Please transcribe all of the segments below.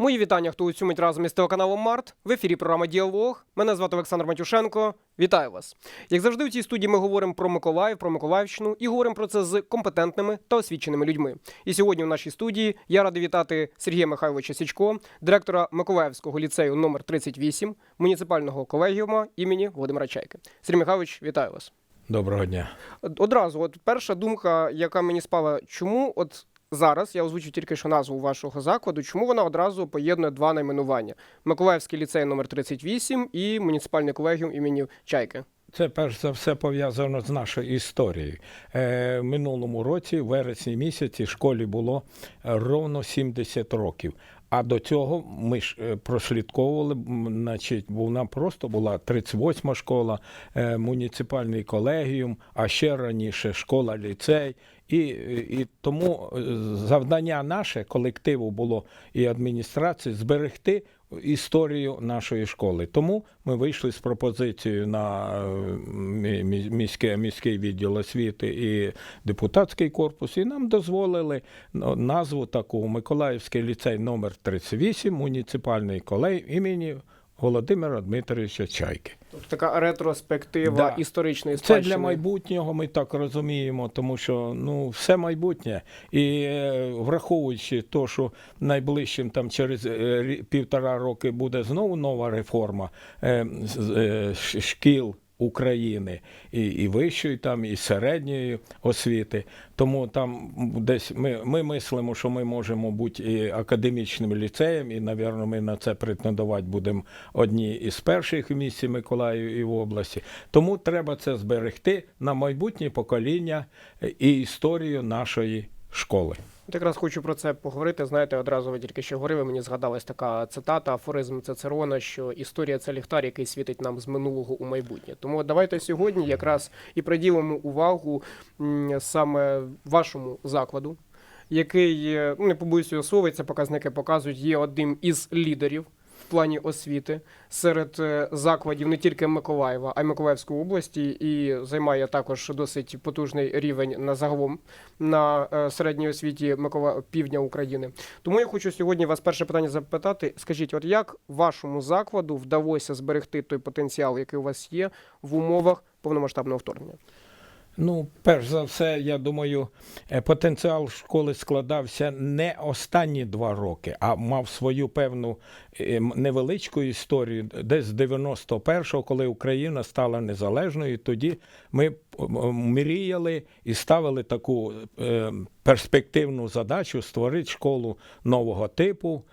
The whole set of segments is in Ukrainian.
Мої вітання, хто у цю мить разом із телеканалом Март. В ефірі програма Діалог. Мене звати Олександр Матюшенко. Вітаю вас. Як завжди, у цій студії ми говоримо про Миколаїв, про Миколаївщину і говоримо про це з компетентними та освіченими людьми. І сьогодні у нашій студії я радий вітати Сергія Михайловича Січко, директора Миколаївського ліцею номер 38 муніципального колегіума імені Володимира Чайки. Сергій Михайлович, вітаю вас. Доброго дня. Одразу, от перша думка, яка мені спала, чому от зараз я озвучу тільки що назву вашого закладу, чому вона одразу поєднує два найменування: Миколаївський ліцей номер 38 і муніципальний колегіум імені Чайки. Це перш за все пов'язано з нашою історією. Е, минулому році, в вересні місяці, школі було ровно 70 років. А до цього ми ж е, прослідковували, значить, вона просто була 38-ма школа, е, муніципальний колегіум, а ще раніше школа ліцей. І, і тому е, завдання наше колективу було і адміністрації зберегти історію нашої школи. Тому ми вийшли з пропозицією на е, мі- мі- міське, міський відділ освіти і депутатський корпус, і нам дозволили назву таку Миколаївський ліцей номер 38, муніципальний колей імені Володимира Дмитровича Чайки. Тобто така ретроспектива Да. історичної Це для майбутнього, ми так розуміємо, тому що ну все майбутнє. І е, враховуючи те, що найближчим там через е, півтора роки буде знову нова реформа е, шкіл. України і, і вищої, там, і середньої освіти. Тому там десь ми, ми мислимо, що ми можемо бути і академічним ліцеєм, і, напевно, ми на це претендувати будемо одні із перших в місті Миколаїв і в області. Тому треба це зберегти на майбутнє покоління і історію нашої школи. От якраз хочу про це поговорити. Знаєте, одразу ви тільки що говорили. Мені згадалась така цитата, афоризм Цицерона, що історія це ліхтар, який світить нам з минулого у майбутнє. Тому давайте сьогодні якраз і приділимо увагу саме вашому закладу, який е, ну не побоюсь цього слова, і показники показують, є одним із лідерів. Плані освіти серед е, закладів не тільки Миколаєва, а й Миколаївської області, і займає також досить потужний рівень на загалом на е, середній освіті Микола півдня України. Тому я хочу сьогодні вас перше питання запитати. Скажіть, от як вашому закладу вдалося зберегти той потенціал, який у вас є в умовах повномасштабного вторгнення? Ну, перш за все, я думаю, е, потенціал школи складався не останні два роки, а мав свою певну е, невеличку історію. Десь з 91-го, коли Україна стала незалежною, тоді ми мріяли і ставили таку е, перспективну задачу створити школу нового типу,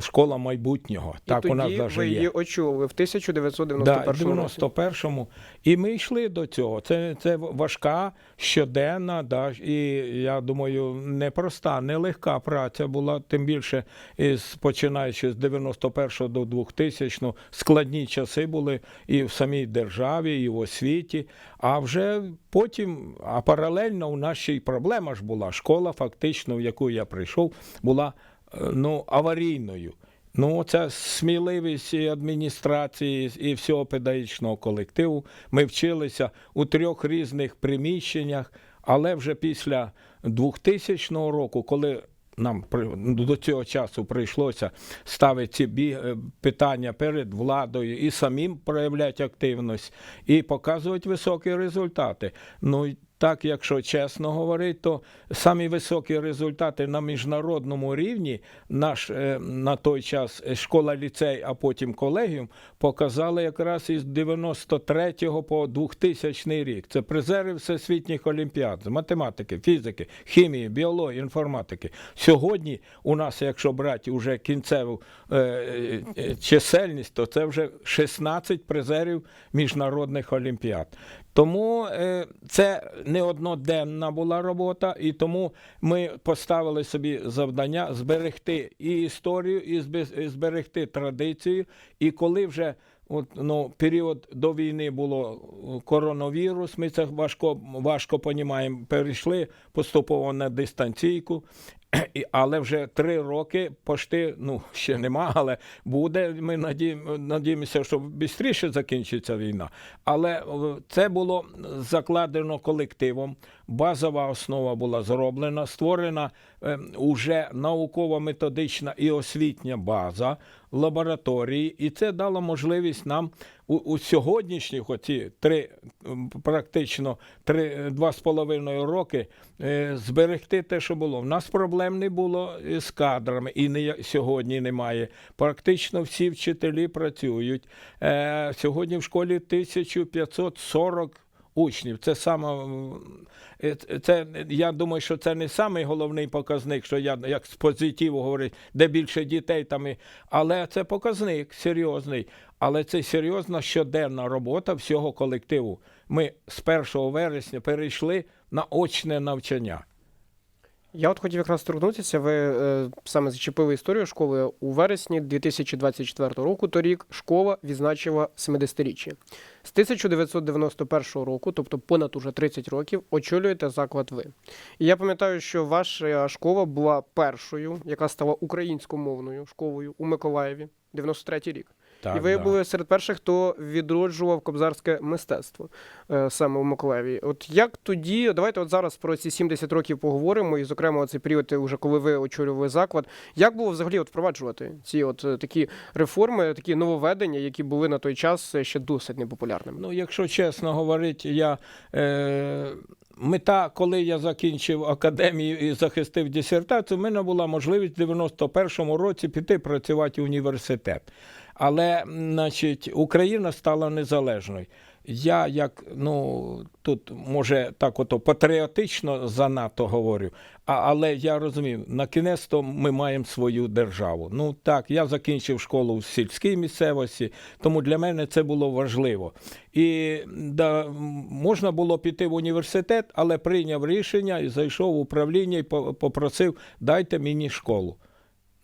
школа майбутнього. І так тоді у нас ви її є. очолили в Да, 1991 році. 91-му. І ми йшли до цього. Це, це важка, щоденна, да, і я думаю, непроста, нелегка праця була, тим більше із, починаючи з 91 до 2000 складні часи були і в самій державі, і в освіті. А вже потім, а паралельно у нас ще й проблема ж була. Школа, фактично, в яку я прийшов, була е, ну, аварійною. Ну, це сміливість і адміністрації і всього педагогічного колективу. Ми вчилися у трьох різних приміщеннях, але вже після 2000 року, коли нам до цього часу прийшлося ставити ці е, питання перед владою і самим проявляти активність, і показувати високі результати. Ну, так, якщо чесно говорити, то самі високі результати на міжнародному рівні наш е, на той час е, школа ліцей, а потім колегіум показали якраз із 93 по 2000 рік. Це призери всесвітніх олімпіад з математики, фізики, хімії, біології, інформатики. Сьогодні у нас, якщо брати уже кінцеву е, е, чисельність, то це вже 16 призерів міжнародних олімпіад. Тому е, це не одноденна була робота, і тому ми поставили собі завдання зберегти і історію, і зберегти традицію. І коли вже от, ну, період до війни було е, коронавірус, ми це важко, важко понімаємо, перейшли поступово на дистанційку. Але вже три роки пошти, ну ще нема, але буде. Ми надіємося, що швидше закінчиться війна. Але е, це було закладено колективом. Базова основа була зроблена, створена е, уже науково-методична і освітня база лабораторії, і це дало можливість нам у, у сьогоднішніх оці три практично три два з половиною роки е, зберегти те, що було. У нас проблем не було з кадрами, і не сьогодні немає. Практично всі вчителі працюють. Е, сьогодні в школі 1540 учнів. Це саме е, це я думаю, що це не самий головний показник, що я як з позитиву говорю, де більше дітей там, але це показник серйозний. Але це серйозна щоденна робота всього колективу. Ми з 1 вересня перейшли на очне навчання. Я от хотів якраз торкнутися. Ви е, саме зачепили історію школи у вересні 2024 року. Торік школа відзначила 70-річчя. З 1991 року, тобто понад уже 30 років, очолюєте заклад ви. І я пам'ятаю, що ваша школа була першою, яка стала українськомовною школою у Миколаєві, 93 рік. Так, і ви да. були серед перших, хто відроджував кобзарське мистецтво е, саме у Миколаєві. От як тоді, давайте от зараз про ці 70 років поговоримо, і зокрема цей період, уже коли ви очолювали заклад. Як було взагалі от впроваджувати ці от е, такі реформи, такі нововведення, які були на той час е, ще досить непопулярними? Ну, якщо чесно говорити, я е, мета, коли я закінчив академію і захистив дисертацію, в мене була можливість в 91-му році піти працювати в університет. Але, значить, Україна стала незалежною. Я як, ну тут може так ото патріотично занадто говорю, а, але я розумію, на кінець то ми маємо свою державу. Ну так, я закінчив школу в сільській місцевості, тому для мене це було важливо. І да, можна було піти в університет, але прийняв рішення і зайшов в управління і по- попросив, дайте мені школу.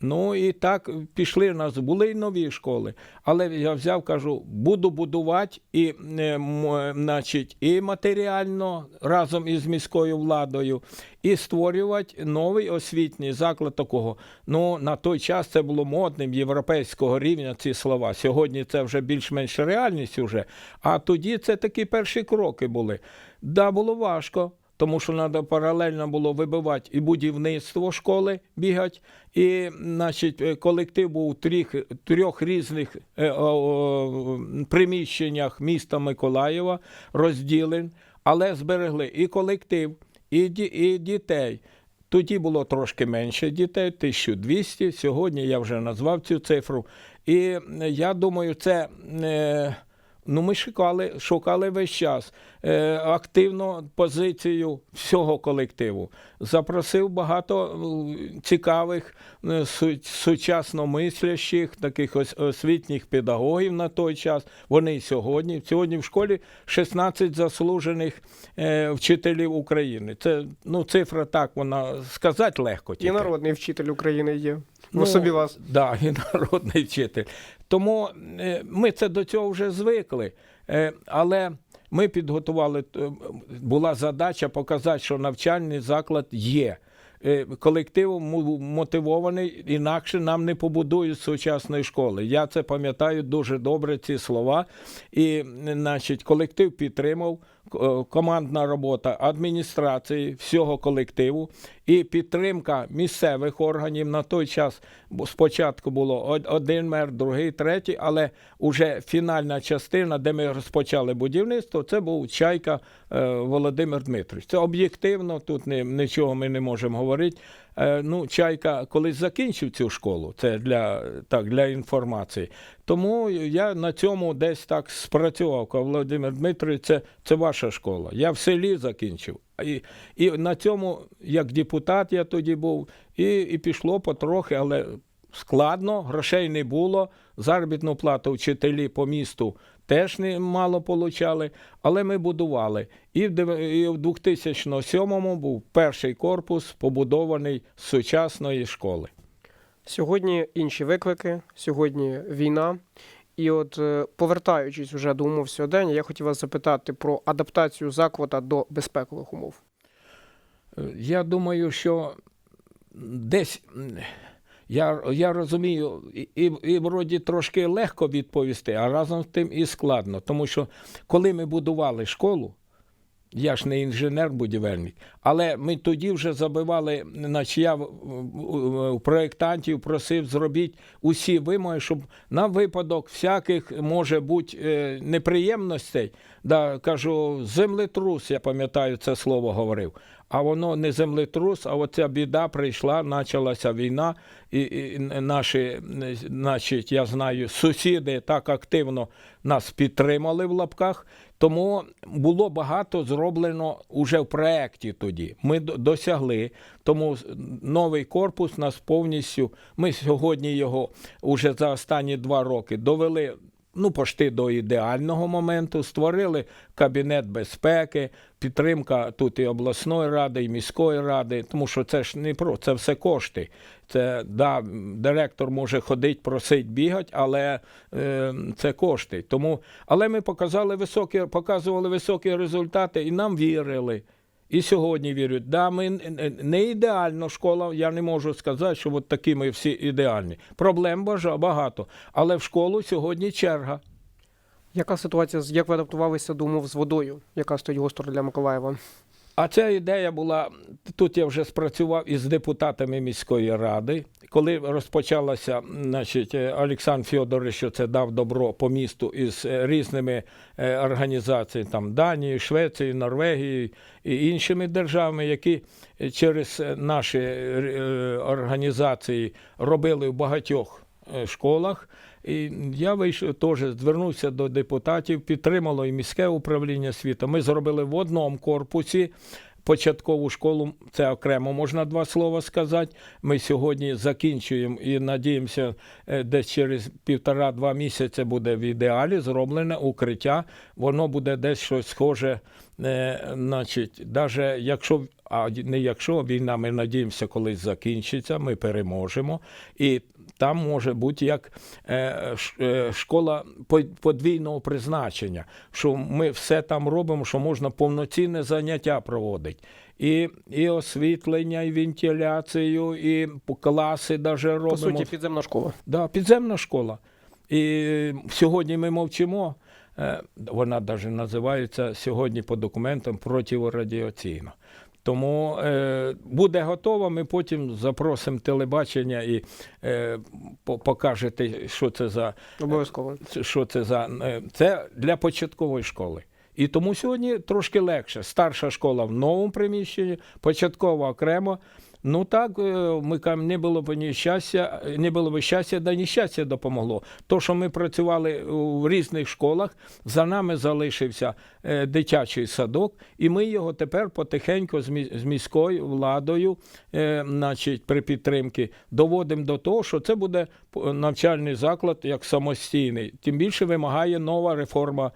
Ну і так пішли у нас, були й нові школи. Але я взяв, кажу, буду будувати і, е, значить, і матеріально разом із міською владою, і створювати новий освітній заклад такого. Ну, на той час це було модним європейського рівня ці слова. Сьогодні це вже більш-менш реальність уже. А тоді це такі перші кроки були. Да, було важко тому що треба паралельно було вибивати і будівництво школи бігати, і значить, е, колектив був у трьох, трьох різних е, о, приміщеннях міста Миколаєва розділен, але зберегли і колектив, і, ді- і дітей. Тоді було трошки менше дітей, 1200. Сьогодні я вже назвав цю цифру. І я думаю, це. Е, Ну, ми шукали, шукали весь час е, активно позицію всього колективу. Запросив багато е, цікавих е, су, сучасно мислящих, таких ось освітніх педагогів на той час. Вони і сьогодні. Сьогодні в школі 16 заслужених е, вчителів України. Це ну, цифра так, вона сказати легко. І народний вчитель України є Ну, особі вас. Да, і народний вчитель. Тому е, ми це до цього вже звикли. Е, Але ми підготували, е, була задача показати, що навчальний заклад є. Колектив мотивований, інакше нам не побудують сучасної школи. Я це пам'ятаю дуже добре, ці слова. І, значить, колектив підтримав, командна робота адміністрації, всього колективу і підтримка місцевих органів. На той час спочатку було один мер, другий, третій, але вже фінальна частина, де ми розпочали будівництво, це був Чайка е, Володимир Дмитрович. Це об'єктивно, тут нічого ми не можемо говорити. Е, ну, Чайка колись закінчив цю школу, це для, так, для інформації. Тому я на цьому десь так спрацював. Володимир Дмитрович, це, це ваша школа. Я в селі закінчив. І, і на цьому, як депутат, я тоді був, і, і пішло потрохи, але складно, грошей не було. Заробітну плату вчителі по місту теж не мало получали, але ми будували. І в, дев- і в 2007-му був перший корпус побудований з сучасної школи. Сьогодні інші виклики, сьогодні війна. І от е, повертаючись вже до умов сьогодення, я хотів вас запитати про адаптацію закладу до безпекових умов. Е, Я думаю, що десь. Я, я розумію, і, і, і вроді трошки легко відповісти, а разом з тим і складно. Тому що коли ми будували школу, я ж не інженер-будівельник, але ми тоді вже забивали, значить, я в проєктантів просив зробіть усі вимоги, щоб на випадок всяких може бути е, неприємностей. Да, кажу, землетрус, я пам'ятаю, це слово говорив. А воно не землетрус, а оця біда прийшла, почалася війна, і, і наші, значить, я знаю, сусіди так активно нас підтримали в лапках. Тому було багато зроблено уже в проєкті тоді. Ми досягли. Тому новий корпус нас повністю. Ми сьогодні його уже за останні два роки довели. Ну, пошти до ідеального моменту, створили кабінет безпеки, підтримка тут і обласної ради, і міської ради, тому що це ж не про це все кошти. Це да, директор може ходити, просить, бігати, але е, це кошти. Тому, але ми показали високі, показували високі результати і нам вірили. І сьогодні вірять. Да, ми не ідеально школа, я не можу сказати, що от такі ми всі ідеальні. Проблем багато. Але в школу сьогодні черга. Яка ситуація, як ви адаптувалися до умов з водою, яка стоїть гостро для Миколаєва? А ця ідея була тут. Я вже спрацював із депутатами міської ради. Коли розпочалася, значить, е, Олександр Фьодорович, це дав добро по місту із е, різними е, організаціями, там Данії, Швеції, Норвегії і іншими державами, які через наші організації робили в багатьох школах. І я вийшов теж звернувся до депутатів, підтримало і міське управління освіти. Ми зробили в одному корпусі. Початкову школу це окремо можна два слова сказати. Ми сьогодні закінчуємо і надіємося, е, десь через півтора-два місяці буде в ідеалі зроблене укриття. Воно буде десь щось схоже. Е, значить, даже якщо а не якщо війна, ми надіємося, колись закінчиться, ми переможемо. І там може бути як е, е, школа по- подвійного призначення, що ми все там робимо, що можна повноцінне заняття проводити. І, і освітлення, і вентиляцію, і класи даже робимо. По суті, підземна школа. Да, підземна школа. І сьогодні ми мовчимо. Е, Вона навіть називається сьогодні по документам противорадіаційна. Тому е, буде готово, ми потім запросимо телебачення і е, покажете, що це за Обов'язково. що це за е, це для початкової школи. І тому сьогодні трошки легше. Старша школа в новому приміщенні, початкова окремо. Ну так, е, ми кажемо, не було б ні щастя, не було б щастя, да нещастя допомогло. То, що ми працювали в різних школах, за нами залишився е, дитячий садок, і ми його тепер потихеньку з міською владою, е, значить, при підтримці, доводимо до того, що це буде навчальний заклад як самостійний. Тим більше вимагає нова реформа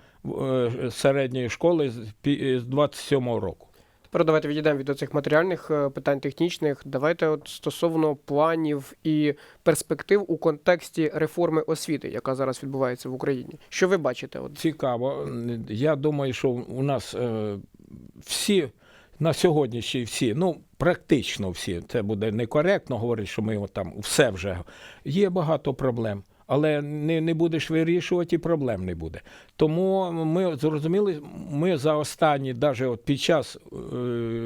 середньої школи з пі- з 27-го року. Тепер давайте відійдемо від цих матеріальних е, питань технічних. Давайте от стосовно планів і перспектив у контексті реформи освіти, яка зараз відбувається в Україні. Що ви бачите? От Цікаво. Я думаю, що у нас е, всі на сьогоднішній всі, ну практично всі, це буде некоректно говорити, що ми там все вже є багато проблем. Але не, не будеш вирішувати, і проблем не буде. Тому ми зрозуміли, ми за останні, навіть от під час е,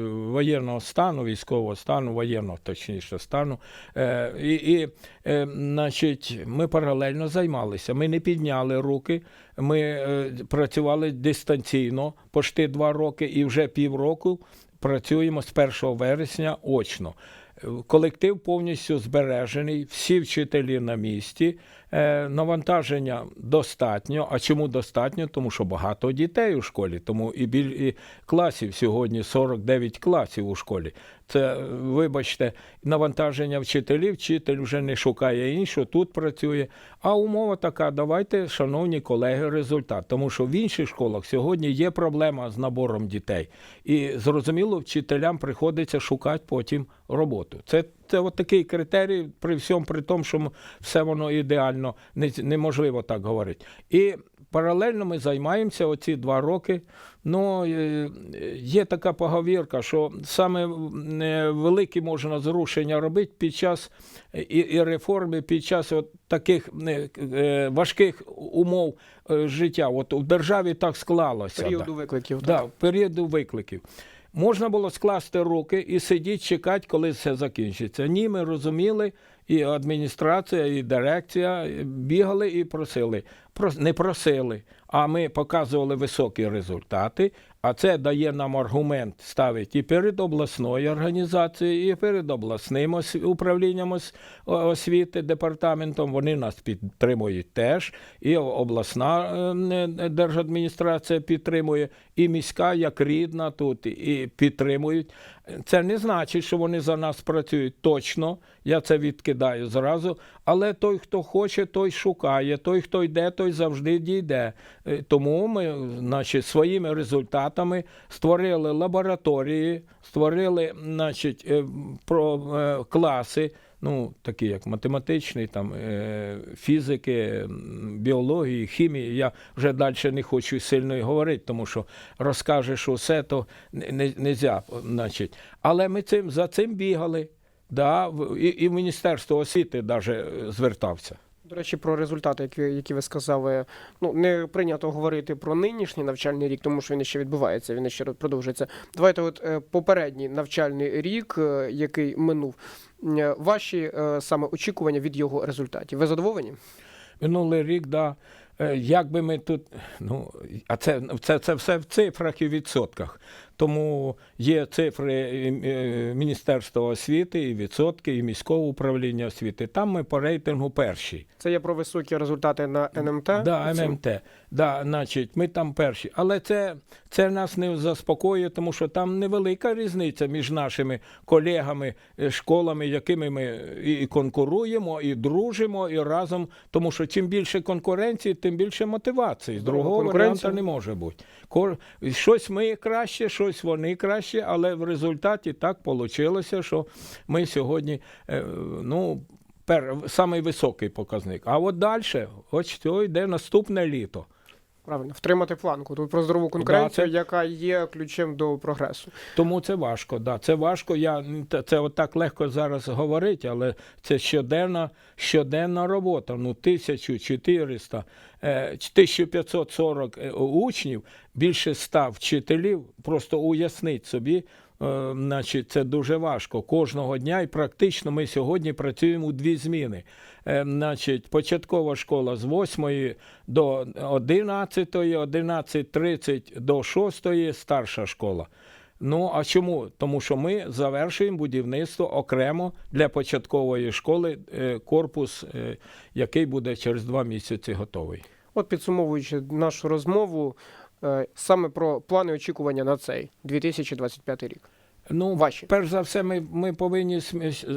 воєнного стану, військового стану, воєнного точніше стану, е, і, е, значить, ми паралельно займалися. Ми не підняли руки, ми е, працювали дистанційно почти два роки, і вже півроку працюємо з 1 вересня очно. Колектив повністю збережений, всі вчителі на місці. Е, навантаження достатньо. А чому достатньо? Тому що багато дітей у школі, тому і біль і класів сьогодні 49 класів у школі. Це, вибачте, навантаження вчителів. Вчитель вже не шукає іншого, тут працює. А умова така: давайте, шановні колеги, результат. Тому що в інших школах сьогодні є проблема з набором дітей. І зрозуміло, вчителям приходиться шукати потім роботу. Це це от такий критерій, при всьому при тому, що все воно ідеально, не, неможливо так говорити. І паралельно ми займаємося оці два роки. Ну, е, є така поговірка, що саме е, великі можна зрушення робити під час і, і реформи, під час от таких е, е, важких умов е, життя. От у державі так склалося. Періоду викликів. Да, так. періоду викликів. Можна було скласти руки і сидіти, чекати, коли все закінчиться. Ні, ми розуміли, і адміністрація, і дирекція бігали і просили. Прос- Не просили, а ми показували високі результати. А це дає нам аргумент ставити і перед обласною організацією, і перед обласним управлінням освіти, департаментом. Вони нас підтримують теж. І обласна е, держадміністрація підтримує, і міська, як рідна тут, і підтримують. Це не значить, що вони за нас працюють точно. Я це відкидаю зразу. Але той, хто хоче, той шукає. Той, хто йде, той завжди дійде. Е, Тому ми, значить, своїми результатами створили лабораторії, створили, значить, е, про е, класи. Ну, такі як математичний, там, е, фізики, біології, хімії. Я вже далі не хочу сильно говорити, тому що розкажеш усе, то не, не, нельзя, значить. Але ми цим, за цим бігали. Да, і, і Міністерство освіти навіть звертався. До речі, про результати, які, які ви сказали, ну не прийнято говорити про нинішній навчальний рік, тому що він ще відбувається, він ще продовжується. Давайте, от е, попередній навчальний рік, е, який минув, е, ваші саме очікування від його результатів. Ви задоволені? Минулий рік, да. Як би ми тут, ну, а це, це, це все в цифрах і відсотках. Тому є цифри е, е, Міністерства освіти, і відсотки, і міського управління освіти. Там ми по рейтингу перші. Це є про високі результати на НМТ. Да, ММТ. Да, значить, ми там перші. Але це, це нас не заспокоює, тому що там невелика різниця між нашими колегами, е, школами, якими ми і і конкуруємо, і дружимо, і разом. Тому що чим більше конкуренції, тим більше мотивації. Здорово, Другого варіанту не може бути. Щось ми краще, щось вони краще, але в результаті так вийшло, що ми сьогодні, е, ну, пер, самий високий показник. А от далі, ось що йде наступне літо. Правильно, втримати планку. Тут про здорову конкуренцію, це- яка є ключем до прогресу. Тому це важко. Да, це важко. Я це- отак легко зараз говорити, але це щоденна, щоденна робота. Ну, 1400, е, 1540 е, учнів, більше 100 вчителів. Просто уяснить собі. Е, Значить, це дуже важко кожного дня, і практично ми сьогодні працюємо у дві зміни. Е, Значить, початкова школа з 8 до 11, 11.30 до 6, старша школа. Ну а чому? Тому що ми завершуємо будівництво окремо для початкової школи е, корпус, який буде через два місяці готовий. От підсумовуючи нашу розмову, саме про плани очікування на цей 2025 рік. Ну, Ваші. перш за все, ми, ми повинні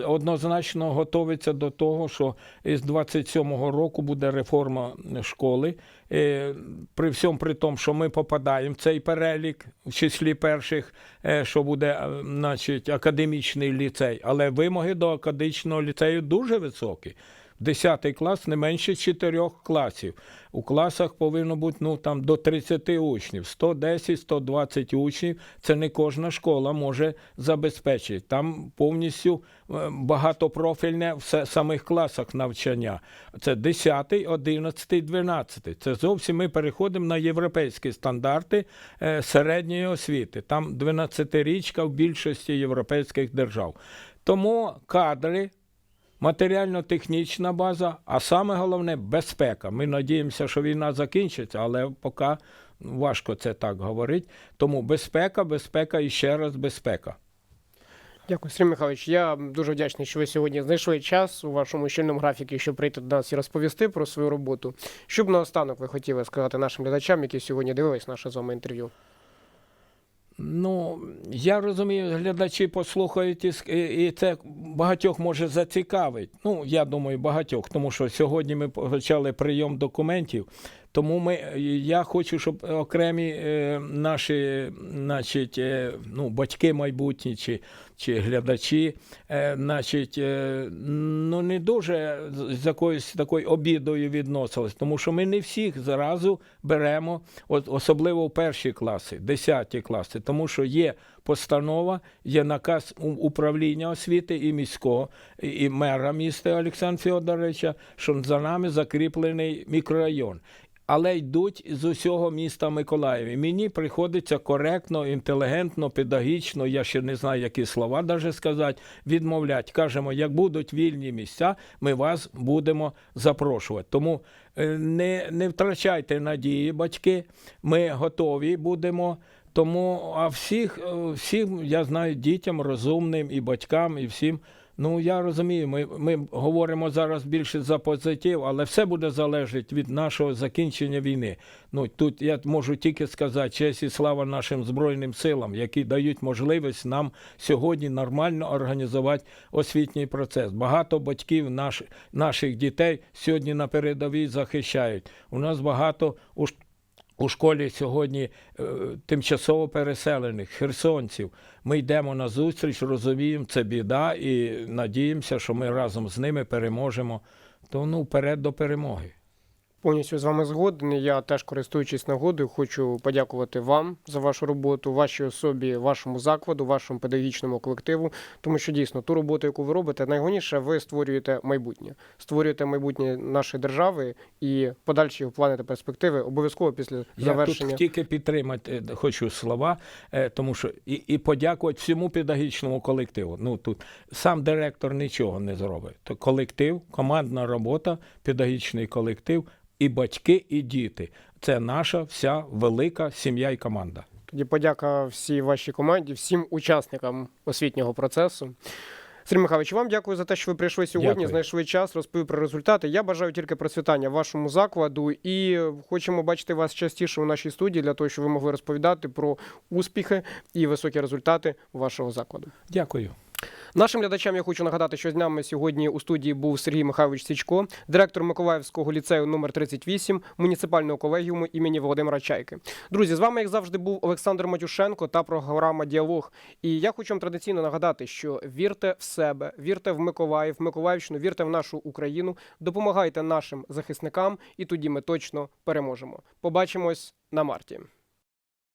однозначно готуватися до того, що з 27-го року буде реформа школи. Е, При всьому при тому, що ми попадаємо в цей перелік, в числі перших, е, що буде е, значить, академічний ліцей, але вимоги до академічного ліцею дуже високі. 10 клас не менше 4 класів. У класах повинно бути ну, там, до 30 учнів, 110-120 учнів. Це не кожна школа може забезпечити. Там повністю е, багатопрофільне в самих класах навчання. Це 10, 11, 12. Це зовсім ми переходимо на європейські стандарти е, середньої освіти. Там 12-річка в більшості європейських держав. Тому кадри матеріально-технічна база, а саме головне безпека. Ми надіємося, що війна закінчиться, але поки важко це так говорити. Тому безпека, безпека і ще раз безпека. Дякую, Сергій Михайлович. Я дуже вдячний, що ви сьогодні знайшли час у вашому щільному графіку, щоб прийти до нас і розповісти про свою роботу. Що б наостанок ви хотіли сказати нашим глядачам, які сьогодні дивились наше з вами інтерв'ю? Ну, я розумію, глядачі послухають і, і це багатьох може зацікавить. Ну, я думаю, багатьох, тому що сьогодні ми почали прийом документів. Тому ми, я хочу, щоб окремі е, наші значить, е, ну, батьки майбутні чи, чи глядачі, е, значить, е, ну, не дуже з- якоюсь такою обідою відносились, тому що ми не всіх зразу беремо, от, особливо в перші класи, десяті класи, тому що є постанова, є наказ управління освіти і міського, і мера міста Олександра Федоровича, що за нами закріплений мікрорайон. Але йдуть з усього міста Миколаїв. І мені приходиться коректно, інтелігентно, педагогічно, я ще не знаю, які слова даже сказати, відмовляти. Кажемо, як будуть вільні місця, ми вас будемо запрошувати. Тому е, не, не втрачайте надії, батьки. Ми готові будемо. Тому, а всіх, е, всім, я знаю, дітям розумним і батькам, і всім. Ну я розумію, ми, ми говоримо зараз більше за позитив, але все буде залежати від нашого закінчення війни. Ну тут я можу тільки сказати честь і слава нашим збройним силам, які дають можливість нам сьогодні нормально організувати освітній процес. Багато батьків наш, наших дітей сьогодні на передовій захищають. У нас багато у у школі сьогодні е, тимчасово переселених херсонців. Ми йдемо на зустріч, розуміємо, це біда, і надіємося, що ми разом з ними переможемо. То ну вперед до перемоги. Повністю з вами згоден. Я теж користуючись нагодою, хочу подякувати вам за вашу роботу, вашій особі, вашому закладу, вашому педагогічному колективу. Тому що дійсно ту роботу, яку ви робите, найголовніше, ви створюєте майбутнє, створюєте майбутнє нашої держави і подальші плани та перспективи обов'язково після Я завершення. тут тільки підтримати е, хочу слова, е, тому що і, і подякувати всьому педагогічному колективу. Ну тут сам директор нічого не зробить. То колектив, командна робота, педагогічний колектив, і батьки, і діти. Це наша вся велика сім'я і команда. Тоді подяка всій вашій команді, всім учасникам освітнього процесу. Сергій Михайлович, вам дякую за те, що ви прийшли сьогодні, Дякую. знайшли час, розповіли про результати. Я бажаю тільки процвітання вашому закладу і хочемо бачити вас частіше у нашій студії для того, щоб ви могли розповідати про успіхи і високі результати вашого закладу. Дякую. Нашим глядачам я хочу нагадати, що з нами сьогодні у студії був Сергій Михайлович Січко, директор Миколаївського ліцею номер 38 муніципального колегіуму імені Володимира Чайки. Друзі, з вами, як завжди, був Олександр Матюшенко та програма Діалог. І я хочу вам традиційно нагадати, що вірте в себе, вірте в Миколаїв, Миколаївщину, вірте в нашу Україну, допомагайте нашим захисникам, і тоді ми точно переможемо. Побачимось на марті.